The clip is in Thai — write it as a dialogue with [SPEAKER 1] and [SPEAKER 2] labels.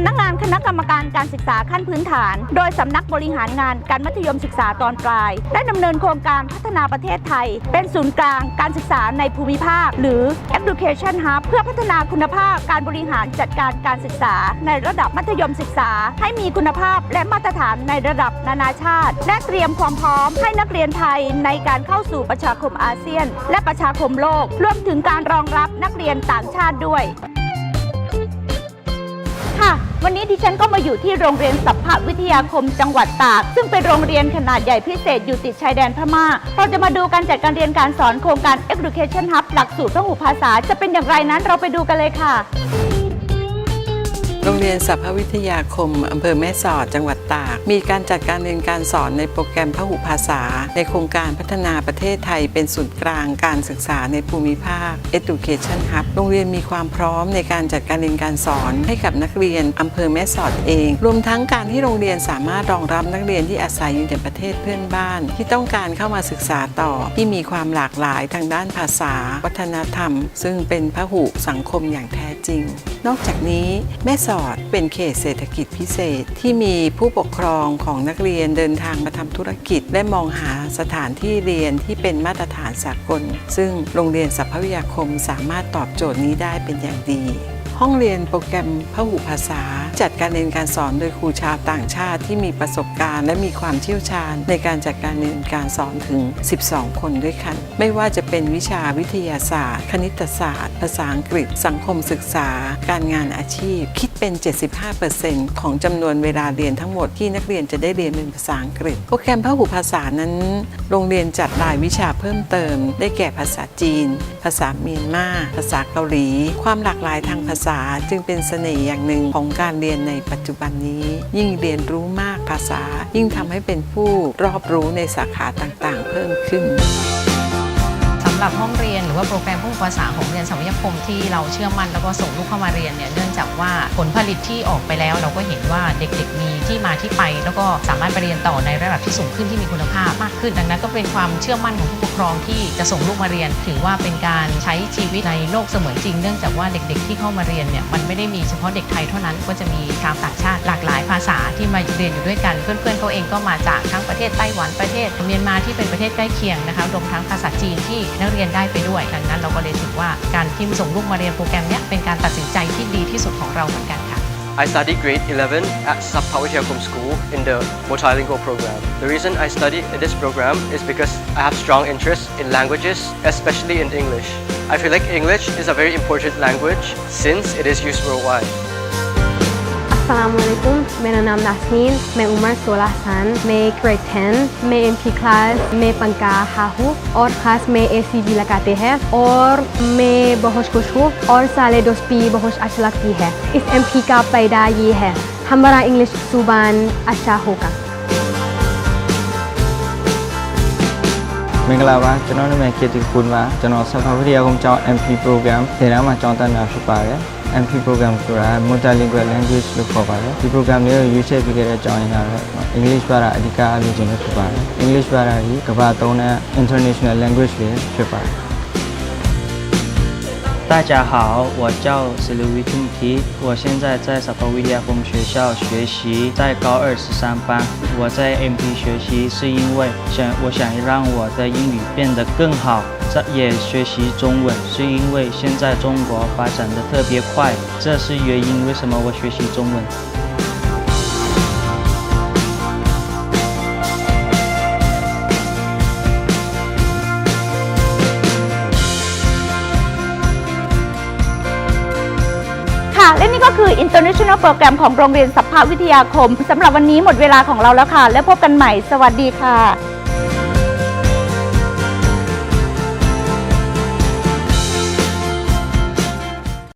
[SPEAKER 1] ำ
[SPEAKER 2] นักงานคณะกรรมการการศึกษาขั้นพื้นฐาน โดยสำนักบริหารงานการมัธยมศึกษาตอนปลาย ได้ดำเนินโครงการพัฒนาประเทศไทย เป็นศูนย์กลางการศึกษาในภูมิภาค หรือ Education Hub เพื่อพัฒนาคุณภาพการบริหารจัดการการศึกษา ในระดับมัธยมศึกษา ให้มีคุณภาพและมาตรฐานในระดับนานาชาติ และเตรียมความพร้อมให้นักเรียนไทยในการเข้าสู่ประชาคมอาเซียน และประชาคมโลก รวมถึงการรองรับนักเรียนต่างชาติด้วย วันนี้ดิฉันก็มาอยู่ที่โรงเรียนสัพพวิทยาคมจังหวัดตาก ซึ่งเป็นโรงเรียนขนาดใหญ่พิเศษอยู่ติดชายแดนพม่า เราจะมาดูการจัดการเรียนการสอนโครงการ Education Hub หลักสูตรพหูภาษาจะเป็นอย่างไรนั้นเราไปดูกันเลยค่ะ
[SPEAKER 3] โรงเรียนสัพพวิทยาคมอำเภอแม่สอดจังหวัดตาก มีการจัดการเรียนการสอนในโปรแกรมพหุภาษา ในโครงการพัฒนาประเทศไทยเป็นศูนย์กลางการศึกษาในภูมิภาค Education Hub โรงเรียนมีความพร้อมในการจัดการเรียนการสอนให้กับนักเรียนอำเภอแม่สอดเอง รวมทั้งการที่โรงเรียนสามารถรองรับนักเรียนที่อาศัยอยู่ในประเทศเพื่อนบ้าน ที่ต้องการเข้ามาศึกษาต่อที่มีความหลากหลายทางด้านภาษา วัฒนธรรม ซึ่งเป็นพหุสังคมอย่างแท้จริง นอกจากนี้แม่สอด เป็นเขตเศรษฐกิจพิเศษ ที่มีผู้ปกครองของนักเรียนเดินทางมาทำธุรกิจ และมองหาสถานที่เรียนที่เป็นมาตรฐานสากล ซึ่งโรงเรียนสัพพวิทยาคมสามารถตอบโจทย์นี้ได้เป็นอย่างดี ห้องเรียนโปรแกรมพหุภาษา จัดการเรียนการสอนโดยครูชาวต่างชาติที่มีประสบการณ์ และมีความเชี่ยวชาญ ในการจัดการเรียนการสอนถึง 12 คนด้วยกัน ไม่ว่าจะเป็นวิชาวิทยาศาสตร์ คณิตศาสตร์ ภาษาอังกฤษ สังคมศึกษา การงานอาชีพ คิดเป็น 75%ของจำนวนเวลาเรียนทั้งหมดที่นักเรียนจะได้เรียนเป็นภาษาอังกฤษ โปรแกรมพหุภาษานั้น โรงเรียนจัดรายวิชาเพิ่มเติม ได้แก่ภาษาจีน ภาษาเมียนมา ภาษาเกาหลี ความหลากหลายทางภาษาจึงเป็นเสน่ห์อย่างหนึ่งของการเรียนียนในปัจจุบันนี้ ยิ่งเรียนรู้มากภาษา ยิ่งทำให้เป็นผู้รอบรู้ในสาขาต่างๆ เพิ่มขึ้น
[SPEAKER 4] หรับห้องเรียนหรือว่าโปรแกรมผู้ภาษาของเรียนสัมยคมที่เราเชื่อมั่นแล้วก็ส่งลูกเข้ามาเรียนเนี่ยเนื่องจากว่าผลผลิตที่ออกไปแล้ว เราก็เห็นว่าเด็กๆมีที่มาที่ไป แล้วก็สามารถไปเรียนต่อในระดับที่สูงขึ้นที่มีคุณภาพมากขึ้นดังนั้นก็เป็นความเชื่อมั่นของผู้ปกครองที่จะส่งลูกมาเรียน ถือว่าเป็นการใช้ชีวิตในโลกเสมือนจริง เนื่องจากว่าเด็กๆ ที่เข้ามาเรียนเนี่ยมันไม่ได้มีเฉพาะเด็กไทยเท่านั้นก็จะมีชาวต่างชาติหลากหลายภาษาที่มาเรียนอยู่ด้วยกัน เพื่อนๆเขาเองก็มาจากทั้งประเทศไต้หวันประเทศเมียนมาที่เป็นประเทศใกล้เคียงนะคะรวมทั้งภาษาจีนที่นักเรียนได้ไปด้วย ดังนั้นเราก็เลยถือว่าการที่ส่งลูกมาเรียนโปรแกรมเนี้ยเป็นการตัดสินใจที่ดีที่สุดของเราเหมือนกันค่ะ
[SPEAKER 5] I studied grade 11 at Sapawitiakum School in the multilingual program. The reason I studied in this program is because I have strong interest in languages, especially in English. I feel like English is a very important language since it is used worldwide.
[SPEAKER 6] Aslam मेरा नाम नासनीन मैं उमर 16 साल मैं ग्रेड 10 मैं M P class में पंका हाहू और ख़ास में ए सी जी लगाते हैं और मैं बहुत खुश हूँ और साले दोस्ती बहुत अच्छा लगती है इस एम पी का पैदा ये है हमारा इंग्लिश जुबान अच्छा होगा
[SPEAKER 7] မင်္ဂလာပါကျွန်တော်နာမည်ကစ်တီကွန်ပါကျွန်တော်ဆဖာဝိရိယကုန်းကျောင်း MP program ဒေသမှာကျောင်းတက်တာဖြစ်ပါတယ် MP program ဆိုတာ multilingual language လို့ခေါ်ပါတယ်ဒီ program လေးကိုရွေးချယ်ပေးခဲ့တဲ့အကြောင်းရင်းကတော့ English ဘာသာအဓိကအားလို့ခြင်းလို့ဖြစ်ပါတယ် English ဘာသာကြီးကမ္ဘာသုံးတဲ့ international language လေးဖြစ်ပါတယ်
[SPEAKER 8] 大家好，我叫史鲁维 tun 提，我现在在 Savonia 风学校学习，在高二十三班。我在 MP 学习是因为想我想让我的英语变得更好，在也学习中文是因为现在中国发展的特别快，这是原因为什么我学习中文。
[SPEAKER 2] ค่ะ และนี่ก็คือ International Program ของโรงเรียนสัพพวิทยาคมสำหรับวันนี้หมดเวลาของเราแล้วค่ะ แล้วพบกันใหม่ สวัสดีค่ะ